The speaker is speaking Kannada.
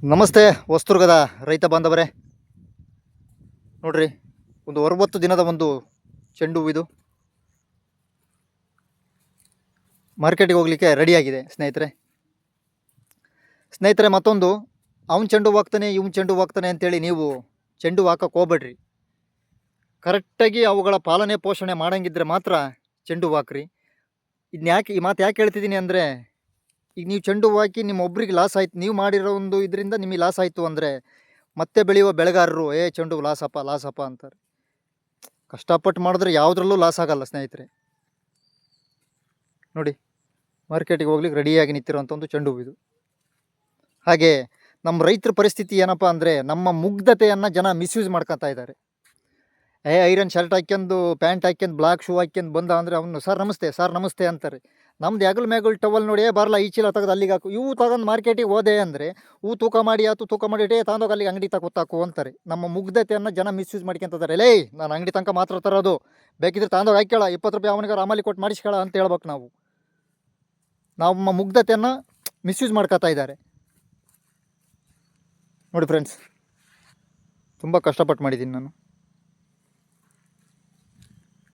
ನಮಸ್ತೆ ಹೊಸದುರ್ಗದ ರೈತ ಬಾಂಧವರೇ. ನೋಡ್ರಿ, ಒಂದು ಅರವತ್ತು ದಿನದ ಒಂದು ಚೆಂಡು ಹೂವಿದು ಮಾರ್ಕೆಟಿಗೆ ಹೋಗ್ಲಿಕ್ಕೆ ರೆಡಿಯಾಗಿದೆ ಸ್ನೇಹಿತರೆ. ಸ್ನೇಹಿತರೆ, ಮತ್ತೊಂದು, ಅವ್ನು ಚೆಂಡು ಹಾಕ್ತಾನೆ, ಇವ್ನು ಚೆಂಡು ಹಾಕ್ತಾನೆ ಅಂತೇಳಿ ನೀವು ಚೆಂಡು ಹಾಕಕ್ಕೆ ಹೋಗ್ಬೇಡ್ರಿ. ಕರೆಕ್ಟಾಗಿ ಅವುಗಳ ಪಾಲನೆ ಪೋಷಣೆ ಮಾಡಂಗಿದ್ರೆ ಮಾತ್ರ ಚೆಂಡು ಹಾಕ್ರಿ. ಇದನ್ನ ಯಾಕೆ, ಈ ಮಾತು ಯಾಕೆ ಹೇಳ್ತಿದ್ದೀನಿ ಅಂದರೆ ಈಗ ನೀವು ಚೆಂಡು ಹಾಕಿ ನಿಮ್ಮ ಒಬ್ರಿಗೆ ಲಾಸ್ ಆಯ್ತು, ನೀವು ಮಾಡಿರೋ ಒಂದು ಇದರಿಂದ ನಿಮಗೆ ಲಾಸ್ ಆಯಿತು ಅಂದರೆ ಮತ್ತೆ ಬೆಳೆಯುವ ಬೆಳೆಗಾರರು, ಏ, ಚೆಂಡು ಲಾಸಪ್ಪ ಲಾಸಪ್ಪ ಅಂತಾರೆ. ಕಷ್ಟಪಟ್ಟು ಮಾಡಿದ್ರೆ ಯಾವುದ್ರಲ್ಲೂ ಲಾಸ್ ಆಗಲ್ಲ ಸ್ನೇಹಿತರೆ. ನೋಡಿ, ಮಾರ್ಕೆಟಿಗೆ ಹೋಗ್ಲಿಕ್ಕೆ ರೆಡಿಯಾಗಿ ನಿಂತಿರೋಂಥ ಒಂದು ಚೆಂಡು ಹೂವು ಇದು ಹಾಗೆ ನಮ್ಮ ರೈತರ ಪರಿಸ್ಥಿತಿ ಏನಪ್ಪ ಅಂದರೆ ನಮ್ಮ ಮುಗ್ಧತೆಯನ್ನು ಜನ ಮಿಸ್ಯೂಸ್ ಮಾಡ್ಕೊತಾ ಇದ್ದಾರೆ. ಏ, ಐರನ್ ಶರ್ಟ್ ಹಾಕ್ಯಂದು, ಪ್ಯಾಂಟ್ ಹಾಕ್ಯಂದು, ಬ್ಲಾಕ್ ಶೂ ಹಾಕ್ಯಂದು ಬಂದ ಅಂದರೆ ಅವನು, ಸರ್, ನಮಸ್ತೆ ಸರ್, ನಮಸ್ತೆ ಅಂತಾರೆ. ನಮ್ದು ಹೆಗಲ್ ಮ್ಯಾಗಲ್ ಟವಲ್ ನೋಡಿ ಬರಲ್ಲ ಈ ಚೀಲ ತೆಗೆದು ಅಲ್ಲಿಗೆ ಹಾಕು. ಇವು ತಗೊಂಡು ಮಾರ್ಕೆಟಿಗೆ ಹೋದೆ ಅಂದರೆ, ಹೂ ತೂಕ ಮಾಡಿ ಆತು, ತೂಕ ಮಾಡಿ ಇಟ್ಟೆ ತಗೊಂಡೋಗಿ ಅಲ್ಲಿಗೆ ಅಂಗಡಿ ತಗೊತ್ತಾಕು ಅಂತಾರೆ. ನಮ್ಮ ಮುಗ್ಧತೆಯನ್ನು ಜನ ಮಿಸ್ಯೂಸ್ ಮಾಡ್ಕೊಂತಾರೆ ಲೇ, ನಾನು ಅಂಗಡಿ ತನಕ ಮಾತ್ರ ತರೋದು. ಬೇಕಿದ್ರೆ ತಗೊಂಡೋಗಿ ಹಾಕ್ಯಾಳ ಇಪ್ಪತ್ತು ರೂಪಾಯಿ ಅವನಿಗೆ ರಾಮಲ್ಲಿ ಕೊಟ್ಟು ಮಾಡಿಸ್ಕೊಳ ಅಂತ ಹೇಳ್ಬೇಕು ನಾವು. ನಮ್ಮ ಮುಗ್ಧತೆಯನ್ನು ಮಿಸ್ಯೂಸ್ ಮಾಡ್ಕೊತಾ ಇದ್ದಾರೆ. ನೋಡಿ ಫ್ರೆಂಡ್ಸ್ ತುಂಬ ಕಷ್ಟಪಟ್ಟು ಮಾಡಿದ್ದೀನಿ ನಾನು.